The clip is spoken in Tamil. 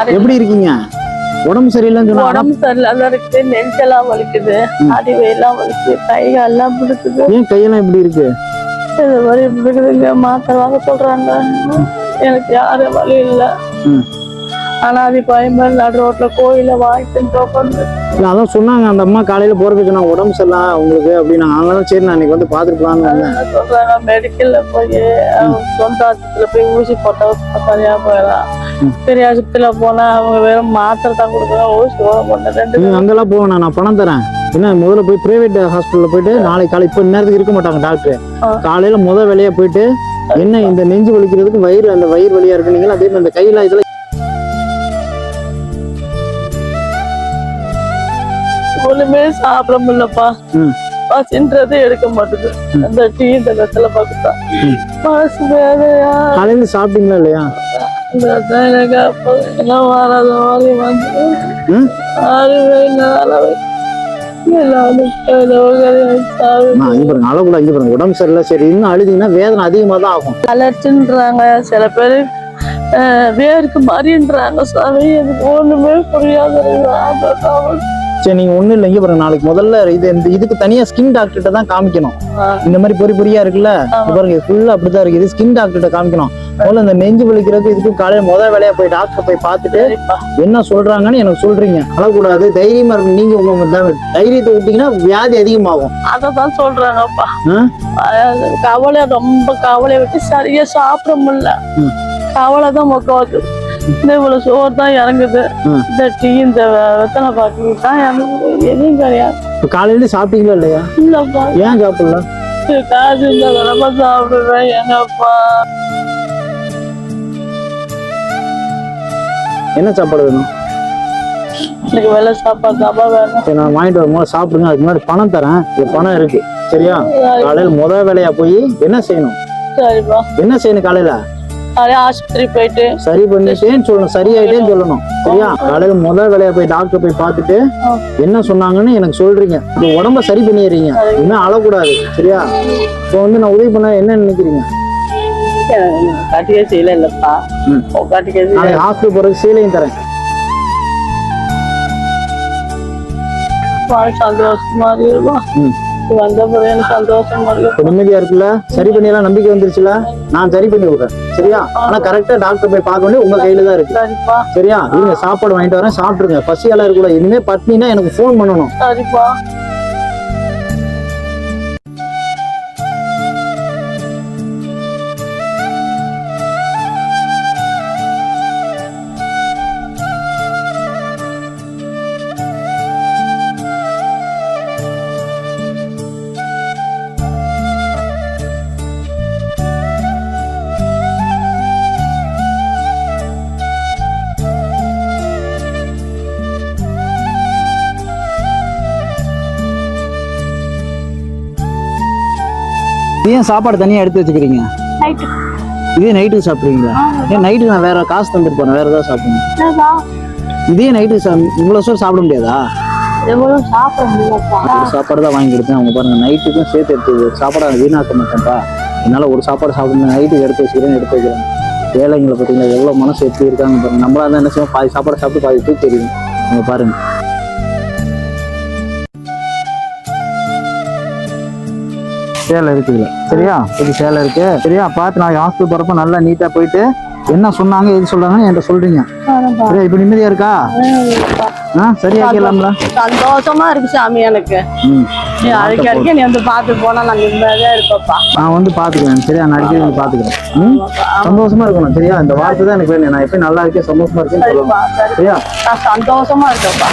எப்படி இருக்கீங்க? உடம்பு சரியில்லைன்னு சொன்னா உடம்பு சரியில்லாத இருக்கு நெஞ்செல்லாம் வலிக்குது அடிவையெல்லாம் வலிக்குது கை எல்லாம் பிடிக்குது. ஏன் கையெல்லாம் இப்படி இருக்கு? இது மாதிரி பிடிக்குதுங்க மாத்திரை வாங்க சொல்றாங்க. எனக்கு யாரும் வழி இல்லை. அது பயம்பல் நடு ரோட்ல கோயில வாங்கிட்டு உட்காந்து அதான் சொன்னாங்க அந்த அம்மா காலையில போறதுக்கு நான் உடம்பு சரியில்லை உங்களுக்கு அப்படின்னு. அதனால சரி நான் இன்னைக்கு வந்து பாத்துருக்கலாம்னு வந்தேன். சொல்றாங்க மெடிக்கல்ல போய் சொந்த ஆஸ்பத்திரியில போய் ஊசி போட்டா சரியா போயிடலாம். பெரிய ஆஸ்பத்திரியில போனா அவங்க வெறும் மாத்திரை தான் கொடுக்குறாங்க ஊசி போட மாட்டேன் அங்கெல்லாம் போவேணா நான் பணம் தரேன். என்ன முதல்ல போய் பிரைவேட் ஹாஸ்பிட்டல்ல போயிட்டு நாளைக்கு காலை இப்ப நேரத்துக்கு இருக்க மாட்டாங்க டாக்டர். காலையில முத வேலையா போயிட்டு என்ன இந்த நெஞ்சு வலிக்கிறதுக்கு வயிறு அந்த வயிறு வலியா இருக்கு நீங்க அதே மாதிரி அந்த கையில இதுல ஒண்ணுமே சாப்பிட முடியலப்பா. பசின்றது எடுக்க மாட்டேது. அந்த டீ இந்த வெத்தலை பார்த்துட்டா. மனசு வேலையா? காலையில சாப்பிட்டீங்களா இல்லையா? எனக்கு அப்போ எல்லாம் வராத மாதிரி வந்து இங்க பாருங்க உடம்பு சரியில்லை சரி இன்னும் அழுதிங்கன்னா வேதனை அதிகமா தான் ஆகும். அலர்ச்சின்றாங்க சில பேர் வேருக்கு மாதிரின்றாங்க சாமி எனக்கு ஒண்ணுமே புரியாது சரி நீங்க ஒண்ணும் இல்லை இங்க பாருங்க நாளைக்கு முதல்ல இது இந்த இதுக்கு தனியா ஸ்கின் டாக்டர்கிட்ட தான் காமிக்கணும். இந்த மாதிரி பொறி பொறியா இருக்குல்ல இங்க பாருங்க ஃபுல்லா அப்படிதான் இருக்கு. இது ஸ்கின் டாக்டர்கிட்ட காமிக்கணும். முதல்ல இந்த நெஞ்சு வலிக்கிறதுக்கு இதுக்கு காலையில முத வேலையா போய் டாக்டர் போய் பார்த்துட்டு என்ன சொல்றாங்கன்னு எனக்கு சொல்றீங்க. அழக்கூடாது தைரியமா இருக்கு நீங்க உங்க த- தைரியத்தை விட்டீங்கன்னா வியாதி அதிகமாகும். அததான் சொல்றாங்கப்பா. ஆ? அஹ் கவலை ரொம்ப கவலையை விட்டு சரியா சாப்பிட முடியல. கவலை தான் மொக்காது இந்த இவ்வளவு சோறு தான் இறங்குது. இந்த டீ இந்த வெத்தலை பாக்கு தான் இறங்குது. எதுவும் கிடையாது. இப்ப காலையில சாப்பிட்டீங்களா இல்லையா? இல்லப்பா. ஏன் சாப்பிடல? காசு இந்த விலம சாப்பிடுவேன் என்னப்பா என்ன சாப்பாடு வேணும்? எனக்கு வெள்ளை சாப்பாடு தாப்பா வேணும். சரி நான் வாங்கிட்டு வரும்போது சாப்பிடுங்க. அதுக்கு முன்னாடி பணம் தரேன். இது பணம் இருக்கு. சரியா? காலையில முத வேலையா போய் என்ன செய்யணும்? சரிப்பா. என்ன செய்யணும் காலையில? அப்படியே ஆஸ்பத்திரி போயிட்டு சரி பண்ணிட்டேன்னு சொல்லணும் சரியாயிட்டேன்னு சொல்லணும். சரியா? காலையில முத வேலையா போய் டாக்டர் போய் பார்த்துட்டு. என்ன சொன்னாங்கன்னு எனக்கு சொல்றீங்க. இப்போ உடம்ப சரி பண்ணிடுறீங்க. இன்னும் அழக்கூடாது. சரியா? இப்போ வந்து நான் உதவி பண்ண என்ன நினைக்கிறீங்க? கட்டிக்கே செய்யல இல்லப்பா. கட்டிக்கே ஹாஸ்பிட்டல் போறதுக்கு சீலையும் தரேன். சந்தோஷமா இருக்குப்பா ம். வந்த பிறகு எனக்கு சந்தோஷமா இருக்கு இப்போ நிம்மதியா இருக்குல்ல? சரி பண்ணிடலாம் நம்பிக்கை வந்துருச்சுல? நான் சரி பண்ணி விடுறேன் சரியா? ஆனா கரெக்டா டாக்டர் போய் பார்க்க வேண்டிய உங்க கையில தான் இருக்கு. சரியா? இருங்க சாப்பாடு வாங்கிட்டு வரேன் சாப்பிட்டுருங்க. பசியெல்லாம் இருக்கக்கூடாது. இனிமே பட்னினா எனக்கு ஃபோன் பண்ணணும். சரிப்பா. ஏன் சாப்பாடு தனியா எடுத்து வச்சுக்கிறீங்க? நைட்டு இதே நைட்டுக்கு சாப்பிடுவீங்களா? ஏன் நைட்டுக்கு நான் வேற காசு தந்துட்டு போறேன் வேற ஏதாவது சாப்பிடணும் இதே நைட்டு இவ்வளவு சோறு சாப்பிட முடியாதா? சாப்பிட தான் வாங்கி கொடுத்தேன். அவங்க பாருங்க நைட்டுக்கும் சேர்த்து எடுத்து சாப்பாடை வீணாக்க மாட்டேன்ப்பா. என்னால ஒரு சாப்பாடு சாப்பிடணும் நைட்டுக்கு எடுத்து வச்சுக்கிறேன் எடுத்து வைக்கிறேன். ஏழைங்களை பார்த்தீங்களா எவ்வளவு மனசு எப்படி இருக்காங்க பாருங்க. நம்மளா தான் என்ன செய்வோம்? பாதி சாப்பாடு சாப்பிட்டு பாதி தூக்கி தெரியும் நீங்க பாருங்க. சேலை இருக்குதுல சரியா? இது சேலை இருக்கு. சரியா? பார்த்து நான் ஹாஸ்பிட்டல் போறப்ப நல்லா நீட்டா போயிட்டு என்ன சொன்னாங்க எது சொல்றாங்கன்னு என்கிட்ட சொல்றீங்க? சரியா? இப்ப நிம்மதியா இருக்கா? ஆ சரியாக்கலாம்ல சந்தோஷமா. இருக்கு சாமி எனக்கு. அடிக்க அடிக்க நீ வந்து பார்த்து போனா நான் நிம்மதியா இருப்பப்பா நான் வந்து பாத்துக்கிறேன் சரியா? நான் அடிக்கடி வந்து பாத்துக்கிறேன் சந்தோஷமா இருக்கணும். சரியா? இந்த வார்த்தை தான் எனக்கு வேணும். நான் எப்பயும் நல்லா இருக்கேன் சந்தோஷமா இருக்கேன்னு சரி. சரியா? சந்தோஷமா இருக்கப்பா